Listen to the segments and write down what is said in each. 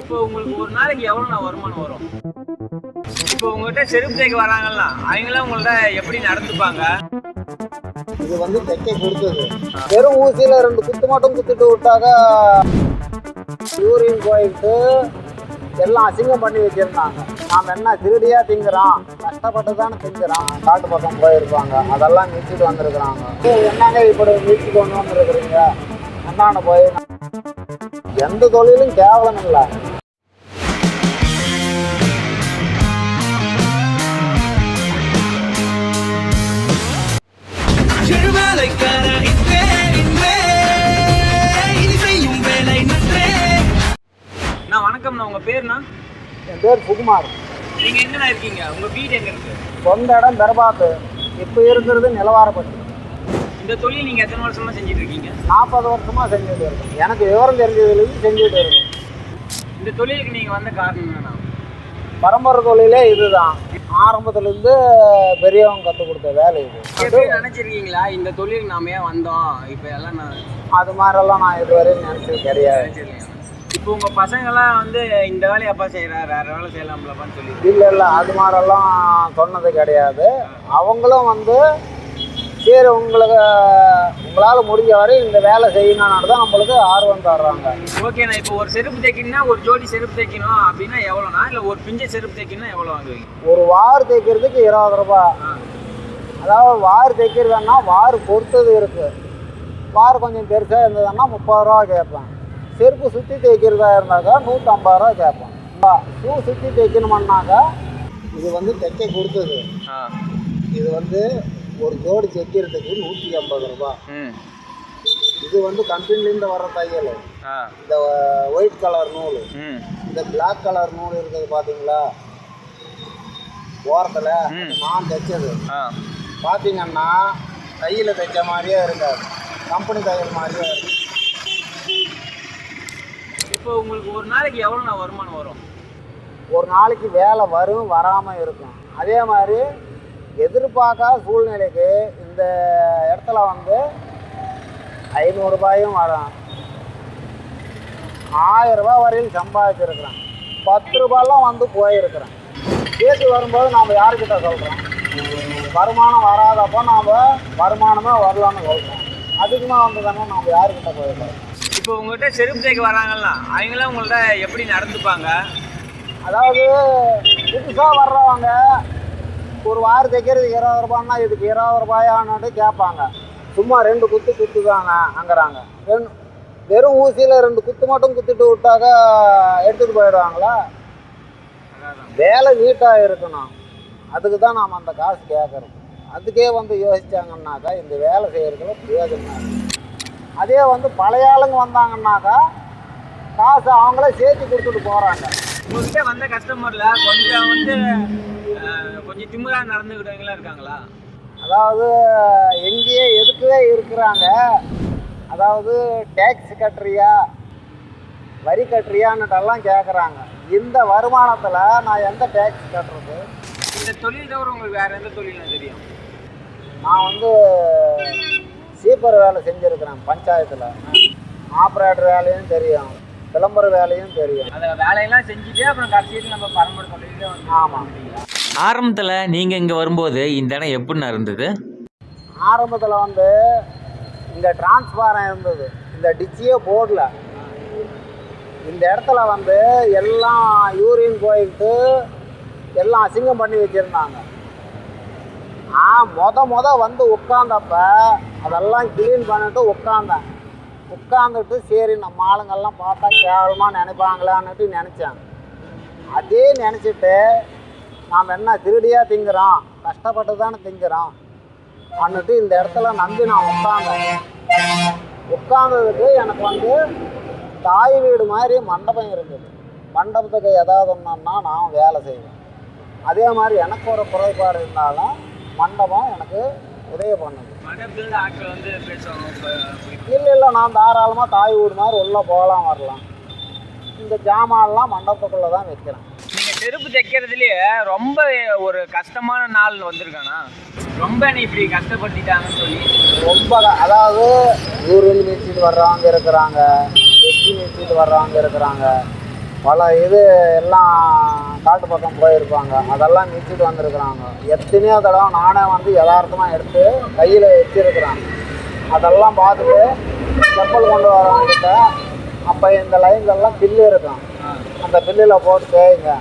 இப்போ உங்களுக்கு ஒரு நாளைக்கு எவ்வளோ வருமானம் வரும்? இப்போ உங்ககிட்ட செருப்பு தைக்க வராங்கல்ல அவங்களாம் உங்கள்ட்ட எப்படி நடந்துப்பாங்க இது வந்து தைக்க கொடுத்தது. வெறும் ஊசியில ரெண்டு குத்து மட்டும் குத்துட்டு விட்டாக்க யூரின் போயிட்டு எல்லாம் அசிங்கம் பண்ணி வச்சிருந்தாங்க. நாம் என்ன திருடியா திங்குறோம்? கஷ்டப்பட்டு தானே திங்குறோம். காட்டு பக்கம் போயிருப்பாங்க. அதெல்லாம் மிதிச்சுட்டு வந்திருக்கிறாங்க. என்னங்க இப்படி மிதிச்சு கொண்டு வந்துருக்குறீங்க? அண்ணாண்ட போய் எந்த தொழிலும் கேவலம் இல்லை. வணக்கம்ண்ணா. உங்கள் பேர்ண்ணா? என் பேர் சுகுமார். நீங்கள் எங்கண்ணா இருக்கீங்க? உங்கள் வீடு எங்கே இருக்குது சொந்த இடம் பெரபாத்து இப்போ இருக்கிறது நிலவாரப்பட்டி. இந்த தொழில் நீங்கள் எத்தனை வருஷமா செஞ்சுட்டு இருக்கீங்க? நாற்பது வருஷமா செஞ்சுட்டு இருக்கேன் எனக்கு விவரம் தெரிஞ்சதுலேருந்து செஞ்சுட்டு இருக்கேன் இந்த தொழிலுக்கு நீங்கள் வந்த காரணம் என்னண்ணா பரம்பரை தொழிலே இதுதான். ஆரம்பத்துலேருந்து பெரியவங்க கற்றுக் கொடுத்த வேலை இது. நினச்சிருக்கீங்களா? இந்த தொழிலுக்கு நாம ஏன் வந்தோம்? இப்போ எல்லாம் நான் அது மாதிரிலாம் நான் இதுவரை நினச்சது கிடையாது. இப்போ உங்கள் பசங்கெல்லாம் வந்து இந்த வேலையை அப்பா செய்கிறா வேற வேலை செய்யலாம்லப்பான்னு சொல்லி இல்லை இல்லை அது மாதிரிலாம் சொன்னது கிடையாது. அவங்களும் வந்து சரி உங்களுக்கு உங்களால் முடிஞ்ச வரை இந்த வேலை செய்யணும்னு தான் நம்மளுக்கு ஆர்வம் தர்றாங்க. ஓகேண்ணா இப்போ ஒரு செருப்பு தைக்கணும்னா ஒரு ஜோடி செருப்பு தைக்கணும் அப்படின்னா எவ்வளோண்ணா? இல்லை ஒரு பிஞ்ச செருப்பு தைக்கணும்னா எவ்வளோ வாங்குவீங்க? ஒரு வார் தைக்கிறதுக்கு இருபது ரூபாய். அதாவது வார் தைக்கிறதுன்னா வார் பொறுத்தது இருக்குது வார் கொஞ்சம் பெருசாக இருந்ததுன்னா முப்பது ரூபா கேட்பேன். செருப்பு சுற்றி தைக்கிறதா இருந்தாக்கா நூற்றம்பது ரூபா கேட்பேன். ஷூ சுற்றி தைக்கணுமன்னாக்கா இது வந்து தைக்க கொடுத்தது. இது வந்து ஒரு ஜோடி தைக்கிறதுக்கு நூற்றி ஐம்பது ரூபா. இது வந்து கம்பெனிலேருந்து வர தையல். இந்த ஒயிட் கலர் நூல். இந்த Black கலர் நூல் இருக்குது பார்த்தீங்களா ஓரத்தில். நான் தைச்சது. பார்த்தீங்கன்னா கையில் தைச்ச மாதிரியே இருக்காது. கம்பெனி தையல் மாதிரியே இருக்கும் இப்போ உங்களுக்கு ஒரு நாளைக்கு எவ்வளோண்ணா வருமானம் வரும்? ஒரு நாளைக்கு வேலை வரும் வராமல் இருக்கும். அதே மாதிரி எதிர்பார்க்காத சூழ்நிலைக்கு இந்த இடத்துல வந்து ஐநூறுரூபாயும் வரும் ஆயிரம் ரூபாய் வரையும் சம்பாதிச்சிருக்கிறேன். பத்து ரூபாயெல்லாம் வந்து போயிருக்கிறேன். சேர்த்து வரும்போது நாம் யாருக்கிட்ட சொல்கிறோம் வருமானம் வராதப்போ நாம் வருமானமே வரலான்னு சொல்கிறோம் அதிகமாக வந்ததுன்னா நாம் யாருக்கிட்ட போயிருக்கோம்? இப்போ உங்ககிட்ட செருப்பு தைக்க வராங்கல்ல அவங்களாம் உங்கள்ட்ட எப்படி நடந்துப்பாங்க? அதாவது புதுசாக வர்றவங்க ஒரு வாரம் தைக்கிறது இருபது ரூபான்னா இதுக்கு இருபது ரூபாயான்னு கேட்பாங்க. சும்மா ரெண்டு குத்து குத்து அங்குறாங்க. ரெண்டு வெறும் ஊசியில் ரெண்டு குத்து மட்டும் குத்திட்டு விட்டாக்க எடுத்துகிட்டு போயிடுவாங்களா? வேலை நீட்டாக இருக்கணும். அதுக்கு தான் நாம் அந்த காசு கேட்குறோம். அதுக்கே வந்து யோசித்தாங்கன்னாக்கா இந்த வேலை செய்கிறதுல பிரயோஜனம் அதே வந்து பழைய ஆளுங்க வந்தாங்கன்னாக்கா காசு அவங்களே சேர்த்து கொடுத்துட்டு போகிறாங்க உங்ககிட்ட வந்த கஸ்டமர்ல கொஞ்சம் வந்து கொஞ்சம் திமிரா நடந்துக்கிட்டவங்களாம் இருக்காங்களா? அதாவது எங்கேயே எதுக்கவே இருக்கிறாங்க. அதாவது டேக்ஸ் கட்டுறியா வரி கட்டுறியான்னுட்டெல்லாம் கேட்குறாங்க இந்த வருமானத்தில் நான் எந்த டேக்ஸ் கட்டுறது? இந்த தொழில் தவிர உங்களுக்கு வேற எந்த தொழில் தெரியும்? நான் வந்து சீப்பர் வேலை செஞ்சுருக்கிறேன் பஞ்சாயத்தில். ஆப்ரேட்டர் வேலையும் தெரியும். விளம்பர வேலையும் தெரியும். அந்த வேலையெல்லாம் செஞ்சுட்டு அப்புறம் கடைசியில் நம்ம பரம்பரை தொழிலே வந்து ஆமாம் ஆரம்பத்தில் நீங்கள் இங்கே வரும்போது இந்த இடம் எப்படிண்ணா இருந்தது ஆரம்பத்தில் வந்து இங்கே டிரான்ஸ்பாரம் இருந்தது இந்த டிச்சியே போடல. இந்த இடத்துல வந்து எல்லாம் யூரின் போயிட்டு எல்லாம் அசிங்கம் பண்ணி வச்சுருந்தாங்க. ஆ மொத மொத வந்து உட்காந்தப்ப அதெல்லாம் க்ளீன் பண்ணிட்டு உட்காந்தேன் உட்காந்துட்டு சரி நம்ம ஆளுங்கள்லாம் பார்த்தா கேவலமாக நினைப்பாங்களான்னுட்டு நினச்சேன் அதே நினச்சிட்டு நாம் என்ன திருடியாக திங்குறோம் கஷ்டப்பட்டு தானே திங்குறோம் அன்னுட்டு இந்த இடத்துல நம்பி நான் உட்காந்தேன் உட்காந்ததுக்கு எனக்கு வந்து தாய் வீடு மாதிரி மண்டபம் இருக்குது. மண்டபத்துக்கு ஏதாவது ஒன்றுன்னா நான் வேலை செய்வேன். அதே மாதிரி எனக்கு ஒரு குறைபாடு இருந்தாலும் மண்டபம் எனக்கு உதவி இப்போ இல்லை இல்லை நான் தாராளமாக தாய் வீடு மாதிரி உள்ளே போகலாம் வரலாம். இந்த ஜாமான்லாம் மண்டபத்துக்குள்ளே தான் வைக்கிறேன். நீங்கள் செருப்பு தைக்கிறதுலயே ரொம்ப ஒரு கஷ்டமான நாள் வந்திருக்கானா? ரொம்ப நீ இப்படி கஷ்டப்படுத்திட்டாங்கன்னு சொல்லி. ரொம்ப அதாவது யூரின் மிதிச்சிட்டு வர்றவங்க இருக்கிறாங்க வெட்டி மிதிச்சிட்டு வர்றவங்க இருக்கிறாங்க. பல இது எல்லாம் காட்டு பக்கம் போயிருப்பாங்க. அதெல்லாம் மிச்சிட்டு வந்திருக்கிறாங்க. எத்தனையோ தடவை நானே வந்து யதார்த்தமாக எடுத்து கையில் வச்சிருக்கிறேன் அதெல்லாம் பார்த்துட்டு செப்பல் கொண்டு வரவங்கிட்ட அப்போ இந்த லைன்லலாம் பில்லு இருக்கும். அந்த பில்லில் போட்டு தேய்ங்க.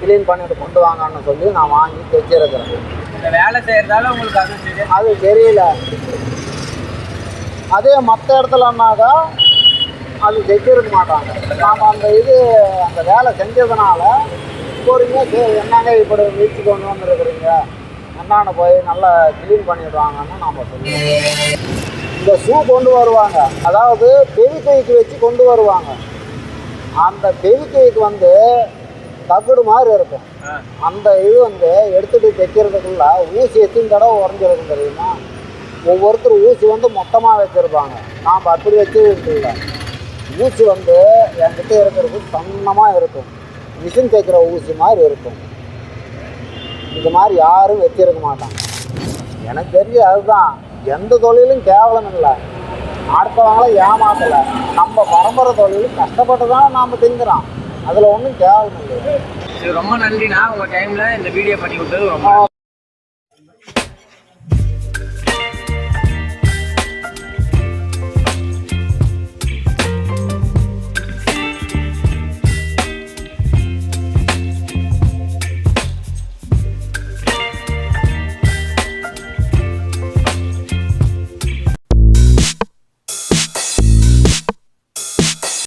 க்ளீன் பண்ணிட்டு கொண்டு வாங்கன்னு சொல்லி நான் வாங்கி தைச்சிருக்கிறேன் இந்த வேலை செய்யறதால உங்களுக்கு அது அது தெரியல. அதே மற்ற இடத்துலனாக்கா அது தைச்சிருக்க மாட்டாங்க. நாம் அந்த இது அந்த வேலை செஞ்சதுனால பொறுமையாக சரி என்னங்க இப்படி வீச்சு கொண்டு வந்துருக்குறீங்க என்னென்ன போய் நல்லா க்ளீன் பண்ணிடுவாங்கன்னு நாம் சொல்லுவோம். இந்த ஷூ கொண்டு வருவாங்க. அதாவது பெவிக்கைக்கு வச்சு கொண்டு வருவாங்க. அந்த பெவிக்கைக்கு வந்து தகுடு மாதிரி இருக்கும். அந்த இது வந்து எடுத்துட்டு தைக்கிறதுக்குள்ள ஊசி எத்தனை தடவை உடஞ்சிருக்கும் தெரியுமா? ஒவ்வொருத்தர் ஊசி வந்து மொத்தமாக வச்சுருப்பாங்க. நாம் அப்படி வச்சுருக்கோம் இல்லை. ஊசி வந்து என்கிட்ட இருக்கிறது சன்னமாக இருக்கும். மிஷின் தைக்கிற ஊசி மாதிரி இருக்கும். இது மாதிரி யாரும் வச்சிருக்க மாட்டாங்க. எனக்கு தெரிஞ்சு அதுதான். எந்த தொழிலும் கேவலம் இல்லை. அடுத்தவங்கள ஏமாத்தலை. நம்ம பரம்பரை தொழில் கஷ்டப்பட்டு தான் நாம் திங்குறோம். அதில் ஒன்றும் கேவலம் இல்லை. ரொம்ப நன்றிண்ணா. உங்கள் டைமில் இந்த வீடியோ பண்ணி கொடுத்தது ரொம்ப